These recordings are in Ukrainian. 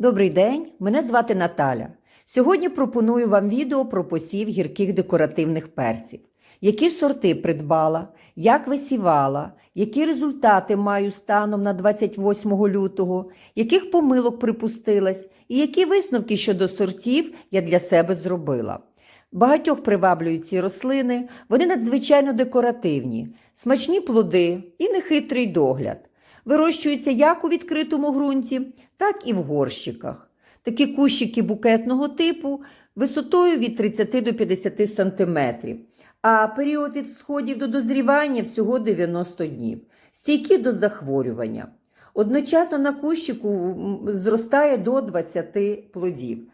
Добрий день, мене звати Наталя. Сьогодні пропоную вам відео про посів гірких декоративних перців. Які сорти придбала, як висівала, які результати маю станом на 28 лютого, яких помилок припустилась і які висновки щодо сортів я для себе зробила. Багатьох приваблюють ці рослини, вони надзвичайно декоративні, смачні плоди і нехитрий догляд. Вирощуються як у відкритому ґрунті, так і в горщиках. Такі кущики букетного типу висотою від 30 до 50 см, а період від всходів до дозрівання всього 90 днів, стійкі до захворювання. Одночасно на кущику зростає до 20 плодів.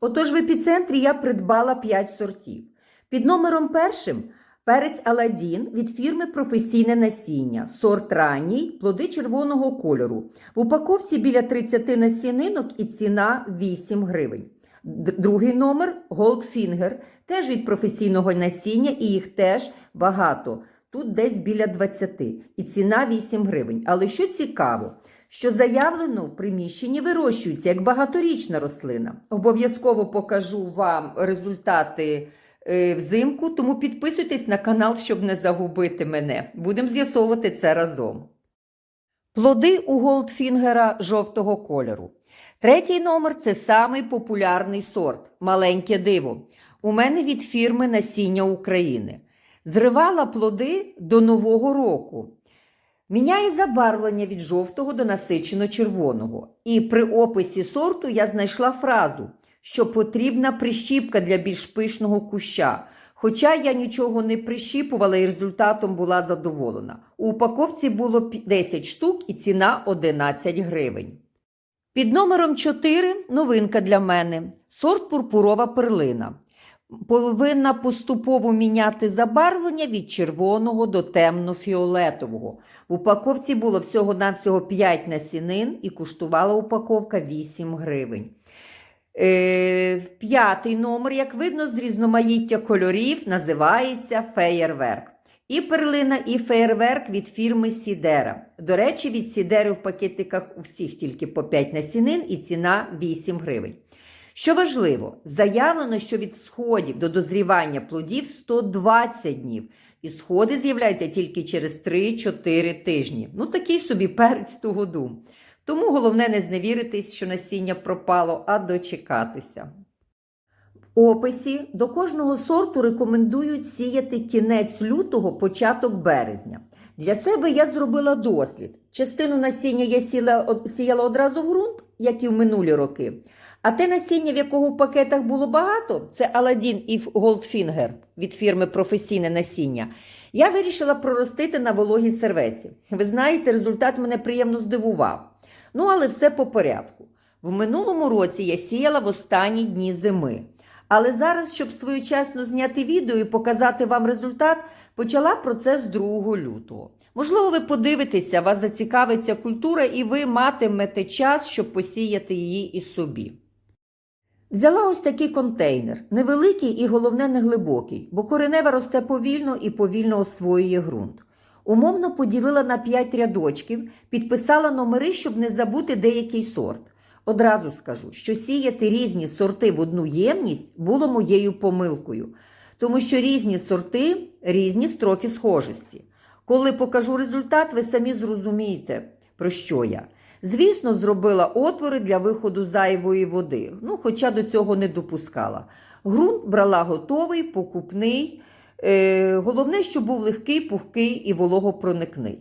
Отож в епіцентрі я придбала 5 сортів. Під номером першим перець Аладдін від фірми Професійне насіння, сорт ранній, плоди червоного кольору. В упаковці біля 30 насінинок і ціна 8 гривень. Другий номер Goldfinger, теж від професійного насіння, і їх теж багато. Тут десь біля 20, і ціна 8 гривень. Але що цікаво, що заявлено в приміщенні вирощується як багаторічна рослина. Обов'язково покажу вам результати взимку, тому підписуйтесь на канал, щоб не загубити мене. Будемо з'ясовувати це разом. Плоди у Голдфінгера жовтого кольору. Третій номер це самий популярний сорт маленьке диво. У мене від фірми Насіння України. Зривала плоди до Нового року. Міняє забарвлення від жовтого до насичено червоного. І при описі сорту я знайшла фразу, що потрібна прищіпка для більш пишного куща. Хоча я нічого не прищіпувала і результатом була задоволена. У упаковці було 10 штук і ціна 11 гривень. Під номером 4 новинка для мене сорт пурпурова перлина. Повинна поступово міняти забарвлення від червоного до темно-фіолетового. В упаковці було всього-навсього 5 насінин і коштувала упаковка 8 гривень. Е, п'ятий номер, як видно, з різноманіття кольорів називається феєрверк. І перлина, і феєрверк від фірми Сідера. До речі, від Сідери в пакетиках у всіх тільки по 5 насінин і ціна 8 гривень. Що важливо, заявлено, що від сходів до дозрівання плодів 120 днів, і сходи з'являються тільки через 3-4 тижні. Ну такий собі перець ту году. Тому головне не зневіритись, що насіння пропало, а дочекатися. В описі до кожного сорту рекомендують сіяти кінець лютого, початок березня. Для себе я зробила дослід. Частину насіння я сіла, сіяла одразу в ґрунт, як і в минулі роки. А те насіння, в якого в пакетах було багато, це Аладдін і Goldfinger від фірми Професійне насіння. Я вирішила проростити на вологій серветці. Ви знаєте, результат мене приємно здивував. Ну, але все по порядку. В минулому році я сіяла в останні дні зими. Але зараз, щоб своєчасно зняти відео і показати вам результат, почала процес 2 лютого. Можливо, ви подивитеся, вас зацікавиться культура, і ви матимете час, щоб посіяти її і собі. Взяла ось такий контейнер, невеликий і головне не глибокий, бо коренева росте повільно і повільно освоює ґрунт. Умовно поділила на 5 рядочків, підписала номери, щоб не забути деякий сорт. Одразу скажу, що сіяти різні сорти в одну ємність було моєю помилкою, тому що різні сорти різні строки схожості. Коли покажу результат, ви самі зрозумієте, про що я. Звісно, зробила отвори для виходу зайвої води, ну, хоча до цього не допускала. Грунт брала готовий, покупний. Е, головне, щоб був легкий, пухкий і вологопроникний.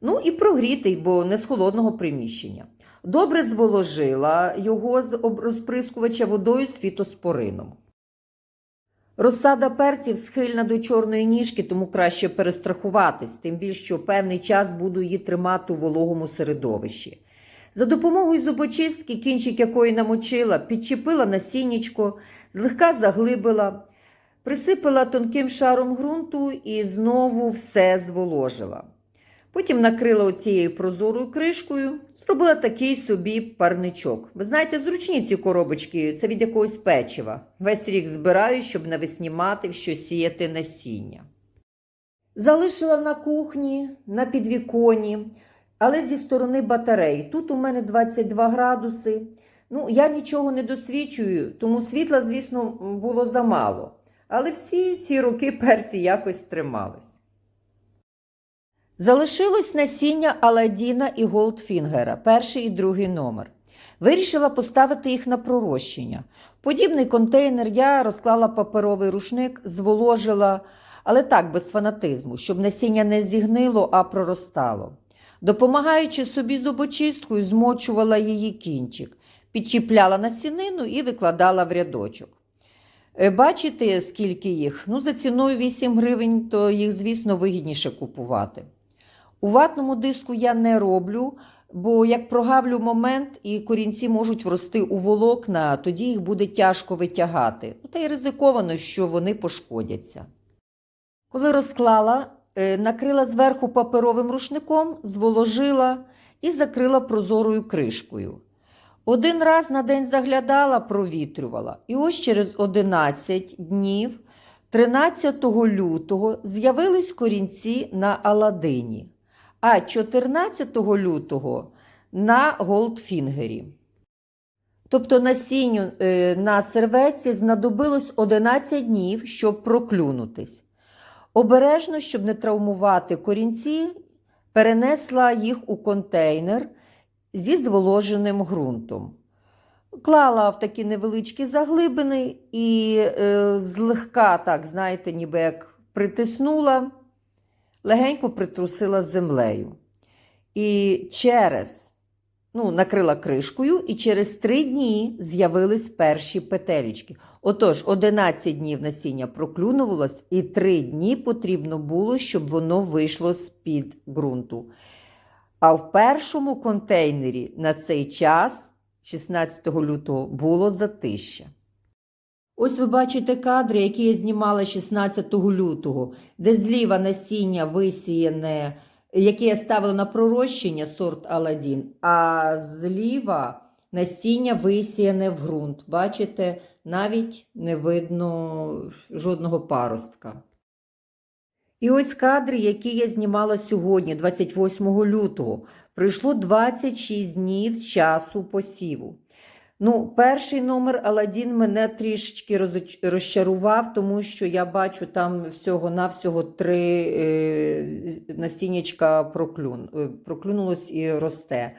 Ну і прогрітий, бо не з холодного приміщення. Добре зволожила його з розприскувача водою з фітоспорином. Розсада перців схильна до чорної ніжки, тому краще перестрахуватись, тим більше, що певний час буду її тримати у вологому середовищі. За допомогою зубочистки, кінчик якої намочила, підчепила насіннячко, злегка заглибила, присипала тонким шаром ґрунту і знову все зволожила. Потім накрила оцією прозорою кришкою, зробила такий собі парничок. Ви знаєте, зручні ці коробочки, це від якогось печива. Весь рік збираю, щоб навесні мати що сіяти насіння. Залишила на кухні, на підвіконі, але зі сторони батареї. Тут у мене 22 градуси. Ну, я нічого не досвідчую, тому світла, звісно, було замало. Але всі ці роки перці якось тримались. Залишилось насіння Аладдіна і Голдфінгера, перший і другий номер. Вирішила поставити їх на пророщення. Подібний контейнер я розклала паперовий рушник, зволожила, але так без фанатизму, щоб насіння не зігнило, а проростало. Допомагаючи собі зубочисткою, змочувала її кінчик, підчіпляла насінину і викладала в рядочок. Е, Бачите, скільки їх? Ну, за ціною 8 гривень, то їх, звісно, вигідніше купувати. У ватному диску я не роблю, бо як прогавлю момент і корінці можуть врости у волокна, тоді їх буде тяжко витягати. Ну, Та й ризиковано, що вони пошкодяться. Коли розклала, е, накрила зверху паперовим рушником, зволожила і закрила прозорою кришкою. Один раз на день заглядала, провітрювала. І ось через 11 днів, 13 лютого, з'явились корінці на Аладині, а 14 лютого на Голдфінгері. Тобто насінню е, на серветці знадобилось 11 днів, щоб проклюнутись. Обережно, щоб не травмувати корінці, перенесла їх у контейнер зі зволоженим ґрунтом. Клала в такі невеличкі заглибини і е, злегка, так, знаєте, ніби як притиснула, легенько притрусила землею. І через, ну, накрила кришкою, і через три дні з'явились перші петелечки. Отож, 11 днів насіння проклюнувалось, і 3 дні потрібно було, щоб воно вийшло з-під ґрунту. А в першому контейнері на цей час, 16 лютого, було затища. Ось ви бачите кадри, які я знімала 16 лютого, де зліва насіння висіяне, яке я ставила на пророщення сорт Аладдін, а зліва насіння висіяне в ґрунт. Бачите, навіть не видно жодного паростка. І ось кадри, які я знімала сьогодні, 28 лютого. Пройшло 26 днів з часу посіву. Ну, перший номер Аладдін мене трішечки розчарував, тому що я бачу там всього-навсього три е, насіннячка проклюн, е, проклюнулось і росте.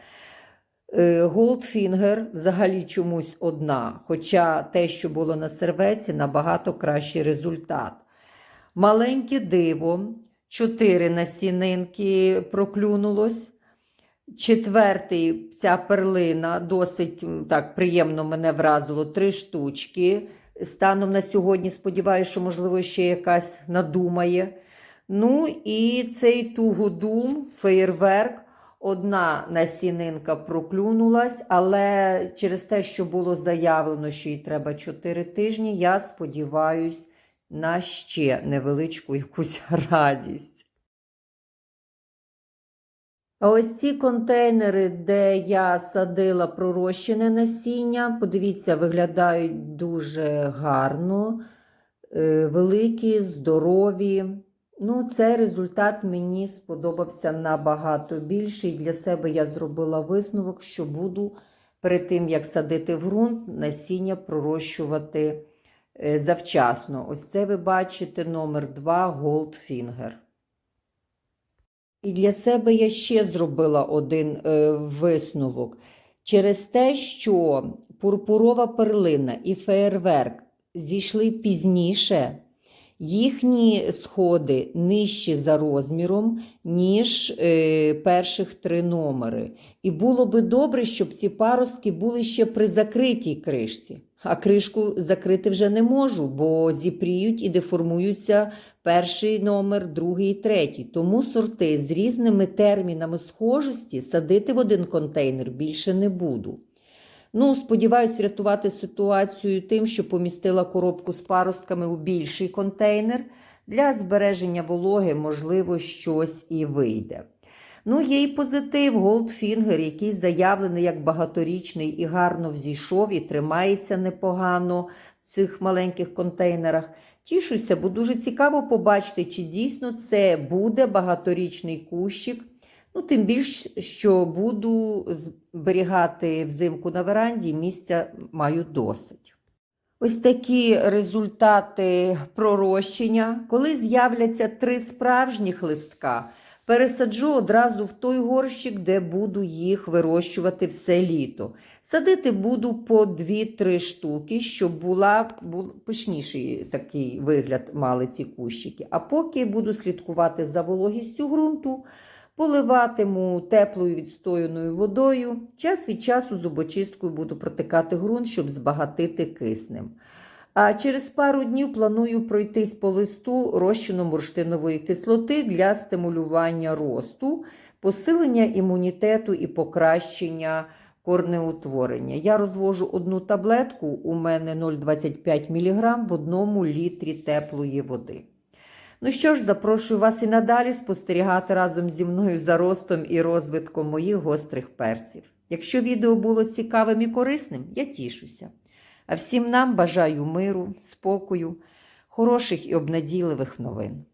Е, Голдфінгер взагалі чомусь одна, хоча те, що було на сервеці, набагато кращий результат. Маленьке диво, чотири насінинки проклюнулось. Четвертий, ця перлина, досить так приємно мене вразило, три штучки. Станом на сьогодні сподіваюся, що, можливо, ще якась надумає. Ну і цей тугодум, феєрверк, одна насінинка проклюнулась, але через те, що було заявлено, що їй треба 4 тижні, я сподіваюся на ще невеличку якусь радість. А ось ці контейнери, де я садила пророщене насіння, подивіться, виглядають дуже гарно, е, великі, здорові. Ну, цей результат мені сподобався набагато більше. І для себе я зробила висновок, що буду перед тим, як садити в ґрунт, насіння пророщувати завчасно. Ось це ви бачите номер 2 Goldfinger. І для себе я ще зробила один е, висновок. Через те, що пурпурова перлина і феєрверк зійшли пізніше, їхні сходи нижчі за розміром, ніж е, перших три номери. І було би добре, щоб ці паростки були ще при закритій кришці. А кришку закрити вже не можу, бо зіпріють і деформуються перший номер, другий і третій. Тому сорти з різними термінами схожості садити в один контейнер більше не буду. Ну, сподіваюсь врятувати ситуацію тим, що помістила коробку з паростками у більший контейнер. Для збереження вологи, можливо, щось і вийде. Ну, є і позитив Goldfinger, який заявлений як багаторічний і гарно взійшов, і тримається непогано в цих маленьких контейнерах. Тішуся, бо дуже цікаво побачити, чи дійсно це буде багаторічний кущик Ну, тим більш, що буду зберігати взимку на веранді, місця маю досить. Ось такі результати пророщення. Коли з'являться три справжніх листка, пересаджу одразу в той горщик, де буду їх вирощувати все літо. Садити буду по 2-3 штуки, щоб була, пишніший такий вигляд мали ці кущики. А поки буду слідкувати за вологістю ґрунту, поливатиму теплою відстояною водою. Час від часу зубочисткою буду протикати ґрунт, щоб збагатити киснем. А через пару днів планую пройтись по листу розчином бурштинової кислоти для стимулювання росту, посилення імунітету і покращення корнеутворення. Я розвожу одну таблетку, у мене 0,25 мг в одному літрі теплої води. Ну що ж, запрошую вас і надалі спостерігати разом зі мною за ростом і розвитком моїх гострих перців. Якщо відео було цікавим і корисним, я тішуся. А всім нам бажаю миру, спокою, хороших і обнадійливих новин.